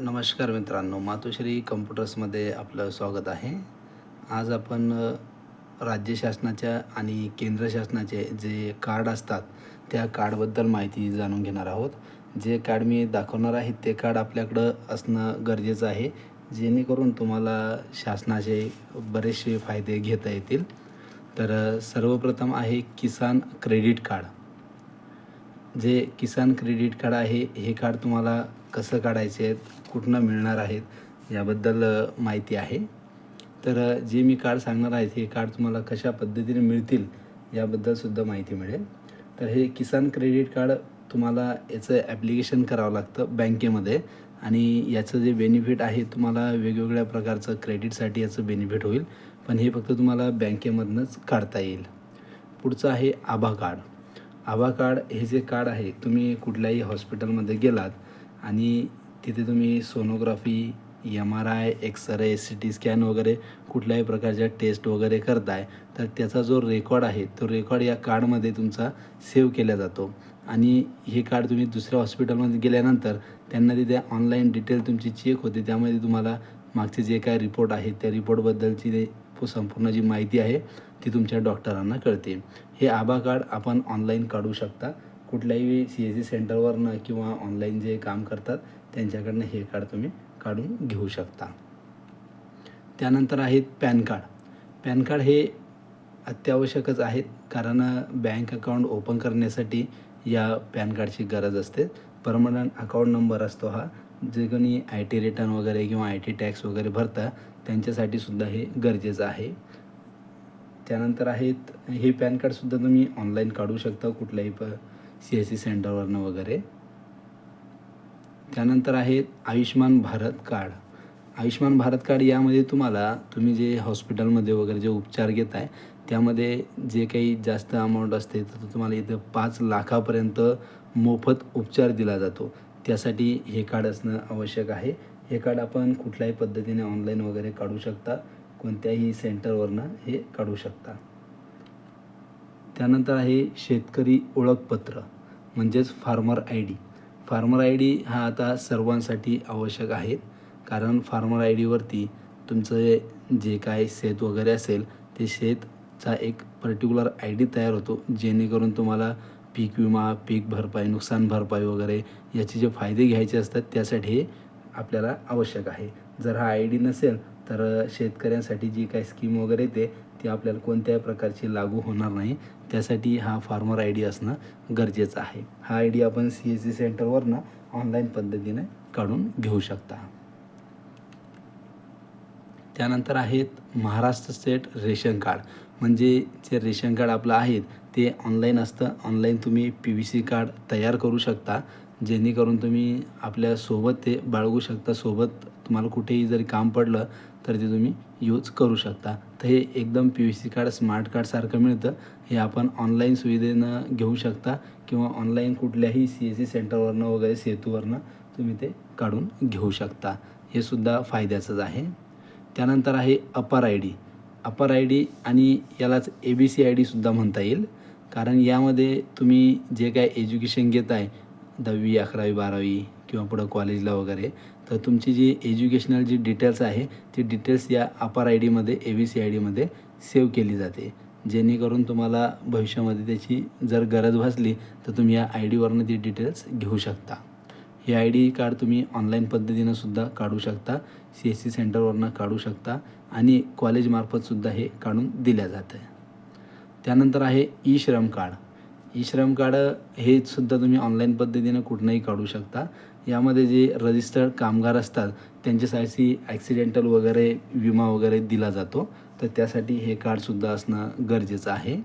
नमस्कार मित्रांनो मातोश्री कम्प्युटर्समध्ये आपलं स्वागत आहे. आज आपण राज्य शासनाच्या आणि केंद्र शासनाचे जे कार्ड असतात त्या कार्डबद्दल माहिती जाणून घेणार आहोत. जे कार्ड मी दाखवणार आहे ते कार्ड आपल्याकडं असणं गरजेचं आहे जेणेकरून तुम्हाला शासनाचे बरेचसे फायदे घेता येतील. तर सर्वप्रथम आहे किसान क्रेडिट कार्ड. जे किसान क्रेडिट कार्ड आहे हे कार्ड तुम्हाला कसं काढायचे आहेत कुठनं मिळणार आहेत याबद्दल माहिती आहे. तर जे मी कार्ड सांगणार आहे हे कार्ड तुम्हाला कशा पद्धतीने मिळतील याबद्दलसुद्धा माहिती मिळेल. तर हे किसान क्रेडिट कार्ड तुम्हाला याचं ॲप्लिकेशन करावं लागतं बँकेमध्ये आणि याचं जे बेनिफिट आहे तुम्हाला वेगवेगळ्या प्रकारचं क्रेडिटसाठी याचं बेनिफिट होईल पण हे फक्त तुम्हाला बँकेमधनंच काढता येईल. पुढचं आहे आभा कार्ड. आभा कार्ड हे जे कार्ड आहे तुम्ही कुठल्याही हॉस्पिटलमध्ये गेलात आणि तिथे तुम्ही sonography M R I x ray C T scan वगैरे कुठल्याही प्रकारच्या टेस्ट वगैरे करताय तर त्याचा जो रेकॉर्ड आहे तो रेकॉर्ड या कार्डमध्ये तुमचा सेव्ह केला जातो. आणि हे कार्ड तुम्ही दुसऱ्या हॉस्पिटलमध्ये गेल्यानंतर त्यांना तिथे ऑनलाईन डिटेल तुमची चेक होते. त्यामध्ये तुम्हाला मागचे जे काय रिपोर्ट आहेत त्या रिपोर्टबद्दलची ते संपूर्ण जी माहिती आहे ती तुमच्या डॉक्टरांना कळते. हे आभा कार्ड आपण ऑनलाईन काढू शकता. कुठल्याही सी एस सी सेंटरवरनं किंवा ऑनलाईन जे काम करतात त्यांच्याकडनं हे कार्ड तुम्ही काढून घेऊ शकता. त्यानंतर आहेत पॅन कार्ड. पॅन कार्ड हे अत्यावश्यकच आहेत कारण बँक अकाउंट ओपन करण्यासाठी या पॅन कार्डची गरज असते. परमनंट अकाउंट नंबर असतो हा जे कोणी आय टी रिटर्न वगैरे किंवा आय टी टॅक्स वगैरे भरता त्यांच्यासाठी सुद्धा हे गरजेचं आहे. त्यानंतर आहेत हे पॅन कार्डसुद्धा तुम्ही ऑनलाईन काढू शकता कुठल्याही प सी एस सी सेंटरवरनं वगैरे. त्यानंतर आहे आयुष्मान भारत कार्ड. आयुष्मान भारत कार्ड यामध्ये तुम्हाला तुम्ही जे हॉस्पिटलमध्ये वगैरे जे उपचार घेत आहे त्यामध्ये जे काही जास्त अमाऊंट असते तर तुम्हाला इथं पाच लाखापर्यंत मोफत उपचार दिला जातो. त्यासाठी हे कार्ड असणं आवश्यक आहे. हे कार्ड आपण कुठल्याही पद्धतीने ऑनलाईन वगैरे काढू शकता. कोणत्याही सेंटरवरनं हे काढू शकता. त्यानंतर आहे शेतकरी ओळखपत्र म्हणजेच farmer I D. Farmer I D हा आता सर्वांसाठी आवश्यक आहे कारण फार्मर आय डीवरती तुमचं जे काय शेत वगैरे असेल ते शेतचा एक पर्टिक्युलर आय डी तयार होतो जेणेकरून तुम्हाला पीक विमा पीक भरपाई नुकसान भरपाई वगैरे याचे जे फायदे घ्यायचे असतात त्यासाठी हे आपल्याला आवश्यक आहे. जर हा आय डी नसेल तर शेतकऱ्यांसाठी जी काही स्कीम वगैरे येते ती आपल्याला कोणत्याही प्रकारची लागू होणार नाही. त्यासाठी हा फार्मर आय डी असणं गरजेचं आहे. हा आय डी आपण सी एस सी सेंटरवरनं ऑनलाईन पद्धतीने काढून घेऊ शकता. त्यानंतर आहेत महाराष्ट्र स्टेट रेशन कार्ड म्हणजे जे रेशन कार्ड आपलं आहे ते ऑनलाईन असतं. ऑनलाईन तुम्ही पी व्ही सी कार्ड तयार करू शकता. जेणेकरून तुम्ही आपल्यासोबत ते बाळगू शकता. सोबत तुम्हाला कुठेही जरी काम पडलं तर ते तुम्ही यूज करू शकता. तर हे एकदम P V C card smart कार्डसारखं मिळतं. हे आपण ऑनलाईन सुविधेनं घेऊ शकता किंवा ऑनलाईन कुठल्याही सी एस सी सेंटरवरनं वगैरे सेतूवरनं तुम्ही ते काढून घेऊ शकता. हे सुद्धा फायद्याचंच आहे. त्यानंतर आहे APAAR I D APAAR I D आणि यालाच ए बी सी आय डीसुद्धा म्हणता येईल. कारण यामध्ये तुम्ही जे काय एज्युकेशन घेत आहे दहावी अकरावी बारावी किंवा पुढं कॉलेजला वगैरे तर तुमची जी एज्युकेशनल जी डिटेल्स आहे ती डिटेल्स या अपार आय डीमध्ये ए बी सी आय डीमध्ये सेव्ह केली जाते. जेणेकरून तुम्हाला भविष्यामध्ये त्याची जर गरज भासली तर तुम्ही या आय डीवरनं ती डिटेल्स घेऊ शकता. हे आय डी कार्ड तुम्ही ऑनलाईन पद्धतीनं सुद्धा काढू शकता सी एस सी सेंटरवरनं काढू शकता आणि कॉलेजमार्फतसुद्धा हे काढून दिल्या जातं त्यानंतर आहे ई श्रम कार्ड ई श्रम कार्ड हे सुद्धा तुम्ही ऑनलाईन पद्धतीनं कुठनंही काढू शकता. यामध्ये जे रजिस्टर्ड कामगार असतात त्यांच्यासाठी ॲक्सिडेंटल वगैरे विमा वगैरे दिला जातो. तर त्यासाठी हे कार्डसुद्धा असणं गरजेचं आहे.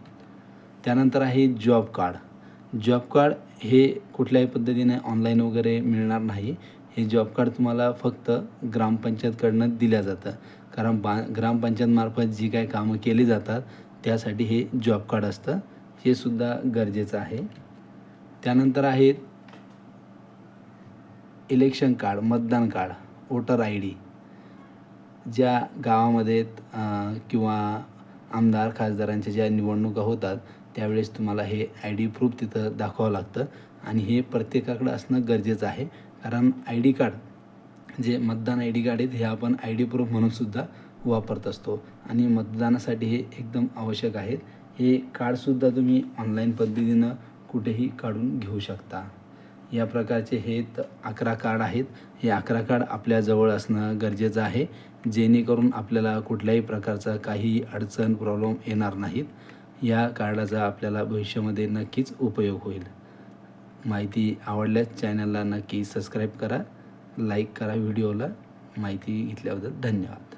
त्यानंतर आहे जॉब कार्ड जॉब कार्ड हे कुठल्याही पद्धतीने ऑनलाईन वगैरे मिळणार नाही. हे जॉब कार्ड तुम्हाला फक्त ग्रामपंचायतकडनं दिल्या जातं. कारण बा ग्रामपंचायतमार्फत जी काय कामं केली जातात त्यासाठी हे जॉब कार्ड असतं. हे सुद्धा गरजेचं आहे. त्यानंतर आहेत इलेक्शन कार्ड मतदान कार्ड वोटर आय डी ज्या गावामध्ये किंवा आमदार खासदारांच्या ज्या निवडणुका होतात त्यावेळेस तुम्हाला हे आय डी प्रूफ तिथं दाखवावं लागतं. आणि हे प्रत्येकाकडं असणं गरजेचं आहे. कारण आय डी कार्ड जे मतदान आय डी कार्ड आहेत हे आपण आय डी प्रूफ म्हणूनसुद्धा वापरत असतो. आणि मतदानासाठी हे एकदम आवश्यक आहेत. हे कार्डसुद्धा तुम्ही ऑनलाईन पद्धतीनं कुठेही काढून घेऊ शकता. या प्रकारचे हे अकरा कार्ड आहेत. हे अकरा कार्ड आपल्याजवळ असणं गरजेचं आहे. जेणेकरून आपल्याला कुठल्याही प्रकारचा काही अडचण प्रॉब्लेम येणार नाहीत. या कार्डाचा आपल्याला भविष्यामध्ये नक्कीच उपयोग होईल. माहिती आवडल्यास चॅनलला नक्की सबस्क्राईब करा. लाईक करा व्हिडिओला माहिती घेतल्याबद्दल धन्यवाद.